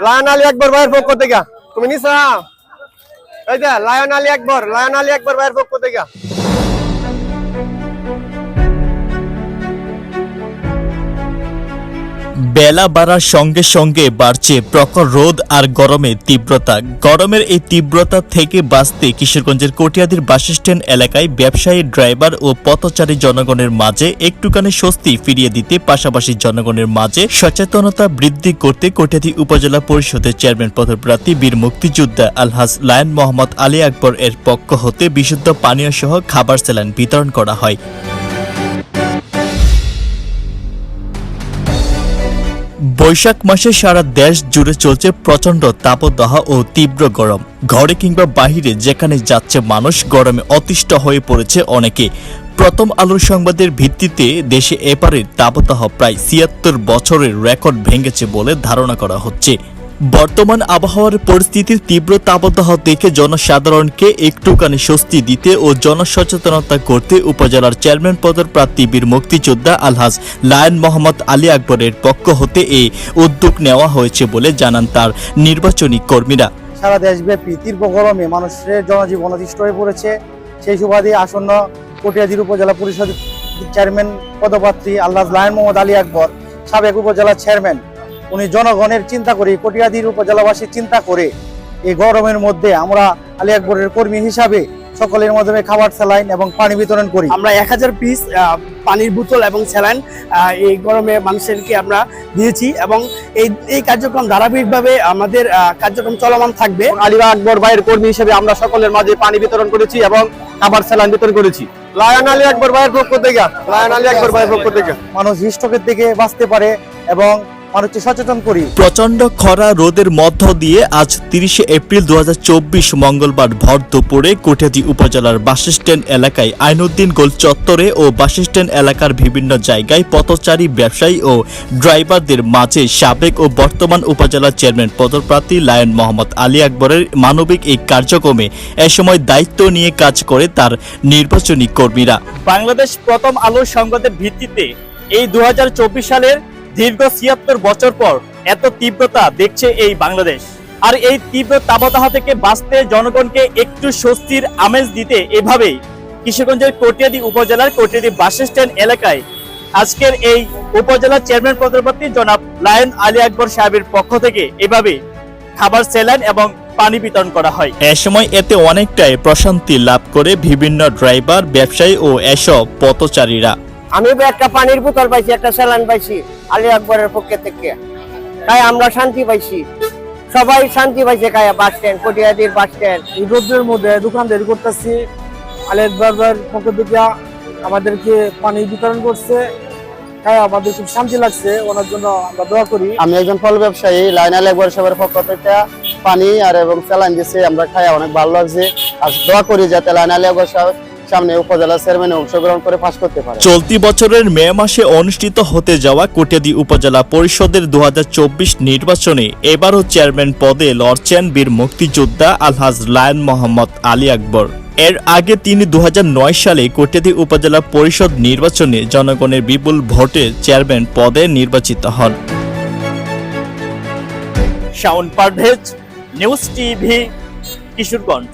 Lion Ali একবার ভাইয়ের পক্ষ থেকে তুমি নিছা? এই যে লায়ন আলী একবার লায়ন আলী একবার ভাইয়ের পক্ষ থেকে বেলা বাড়ার সঙ্গে সঙ্গে বাড়ছে প্রখর রোদ আর গরমের তীব্রতা। গরমের এই তীব্রতা থেকে বাঁচতে কিশোরগঞ্জের কটিয়াদির বাসস্ট্যান্ড এলাকায় ব্যবসায়ী, ড্রাইভার ও পথচারী জনগণের মাঝে একটুখানি স্বস্তি ফিরিয়ে দিতে পাশাপাশি জনগণের মাঝে সচেতনতা বৃদ্ধি করতে কটিয়াদি উপজেলা পরিষদের চেয়ারম্যান পদপ্রার্থী বীর মুক্তিযোদ্ধা আলহাজ লায়ন মোহাম্মদ আলী আকবর এর পক্ষ হতে বিশুদ্ধ পানীয় সহ খাবার স্যালাইন বিতরণ করা হয়। বৈশাখ মাসে সারা দেশ জুড়ে চলছে প্রচণ্ড তাপদাহ ও তীব্র গরম। ঘরে কিংবা বাহিরে যেখানে যাচ্ছে মানুষ, গরমে অতিষ্ঠ হয়ে পড়েছে অনেকে। প্রথম আলোর সংবাদের ভিত্তিতে দেশে এপারের তাপদাহ প্রায় ছিয়াত্তর বছরের রেকর্ড ভেঙেছে বলে ধারণা করা হচ্ছে। বর্তমান আবহাওয়ার পরিস্থিতির তীব্র তাপদাহ দেখে জনসাধারণকে একটুখানি স্বস্তি দিতে ও জনসচেতনতা করতে উপজেলার চেয়ারম্যান পদের প্রার্থী বীর মুক্তিযোদ্ধা আলহাজ লায়ন মোহাম্মদ আলী আকবরের পক্ষ হতে এই উদ্যোগ নেওয়া হয়েছে বলে জানান তার নির্বাচনী কর্মীরা। সারা দেশব্যাপী তীব্র গরমে মানুষের জনজীবন অতিষ্ঠ হয়ে পড়েছে। সেই সুবাদে আসন্ন কটিয়াদির উপজেলা পরিষদ চেয়ারম্যান পদপ্রার্থী আল্লাহ লায়ন মোহাম্মদ আলী আকবর, সাবেক উপজেলা চেয়ারম্যান উনি জনগণের চিন্তা করে কটিয়াদির উপজেলাবাসীর চিন্তা করে এই গরমের মধ্যে আমরা আলী আকবরের কর্মী হিসাবে সকলের মাধ্যমে খাবার স্যালাইন এবং পানি বিতরণ করি। আমরা এক হাজার পিস পানির বোতল এবং স্যালাইন এই গরমে মানুষেরকে আমরা দিয়েছি এবং এই এই কার্যক্রম ধারাবাহিকভাবে আমাদের কার্যক্রম চলমান থাকবে। আলী আকবর ভাইয়ের কর্মী হিসেবে আমরা সকলের মাঝে পানি বিতরণ করেছি এবং খাবার স্যালাইন বিতরণ করেছি। লায়ন আলী আকবর ভাইয়ের পক্ষ থেকে লায়ন আলী আকবর ভাইয়ের পক্ষ থেকে। মানুষ হিস্টকের থেকে বাঁচতে পারে এবং মানুষকে সচেতন করি। প্রচণ্ড খরা রোদের মধ্য দিয়ে আজ তিরিশে এপ্রিল দুহাজার চব্বিশ মঙ্গলবার ভর দুপুরে কোটিয়াদি উপজেলার বাসস্ট্যান্ড এলাকায় আইনুদ্দিন গোল চত্বরে ও বাসস্ট্যান্ড এলাকার বিভিন্ন জায়গায় পথচারী ব্যবসায়ী ও ড্রাইভারদের মাঝে সাবেক ও বর্তমান উপজেলা চেয়ারম্যান পদপ্রার্থী লায়ন মোহাম্মদ আলী আকবরের মানবিক এই কার্যক্রমে এ সময় দায়িত্ব নিয়ে কাজ করে তার নির্বাচনী কর্মীরা। বাংলাদেশ প্রথম আলোর সংবাদের ভিত্তিতে এই দু হাজার চব্বিশ সালের দীর্ঘ ছিয়াত্তর বছর পর এত তীব্রতা দেখছে এই বাংলাদেশ। আর এই তীব্র তাপদাহ থেকে বাঁচতে জনগণকে একটু স্বস্তির আমেজ দিতে এভাবেই কিশোরগঞ্জের কটিয়াদি উপজেলার কটিয়াদি বাস স্ট্যান্ড এলাকায় আজকের এই উপজেলা চেয়ারম্যান পদপ্রার্থী জনাব লায়ন আলী আকবর সাহেবের পক্ষ থেকে এভাবে খাবার সেলাইন এবং পানি বিতরণ করা হয়। এ সময় এতে অনেকটাই প্রশান্তি লাভ করে বিভিন্ন ড্রাইভার, ব্যবসায়ী ও এসব পথচারীরা। আমি একটা পানির বোতল পাইছি একটা স্যালান পাইছি আলী আকবরের পক্ষে থেকে। তাই আমরা শান্তি পাইছি। সবাই শান্তি পাইছে কায়া বাস স্ট্যান্ড কটিয়াদির বাস স্ট্যান্ড। এই রোদ্রের মধ্যে দোকানদারি করতেছি। আলী বারবার পক্ষ থেকে আমাদেরকে পানি বিতরণ করছে। তাই আমাদের খুব শান্তি লাগছে ওনার জন্য আমরা দোয়া করি। আমি একজন ফল ব্যবসায়ী লাইন আলী সবার পক্ষ থেকে পানি আর এবং আমরা খাই অনেক ভালো লাগছে। আর দোয়া করি যাতে লাইন আলী সাহেব সামনে উপজেলা চেয়ারম্যানে অংশগ্রহণ করে পাশ করতে পারে চলতি বছরের মে মাসে অনুষ্ঠিত হতে যাওয়া কোটিয়াদি উপজেলা পরিষদের দু নির্বাচনে এবারও চেয়ারম্যান পদে লড়ছেন বীর মুক্তিযোদ্ধা আলহাজ লায়ন মোহাম্মদ আলী আকবর। এর আগে তিনি দু হাজার নয় সালে কোটিয়াদি উপজেলা পরিষদ নির্বাচনে জনগণের বিপুল ভোটে চেয়ারম্যান পদে নির্বাচিত হন। Shaon Parvez news TV Kishoreganj.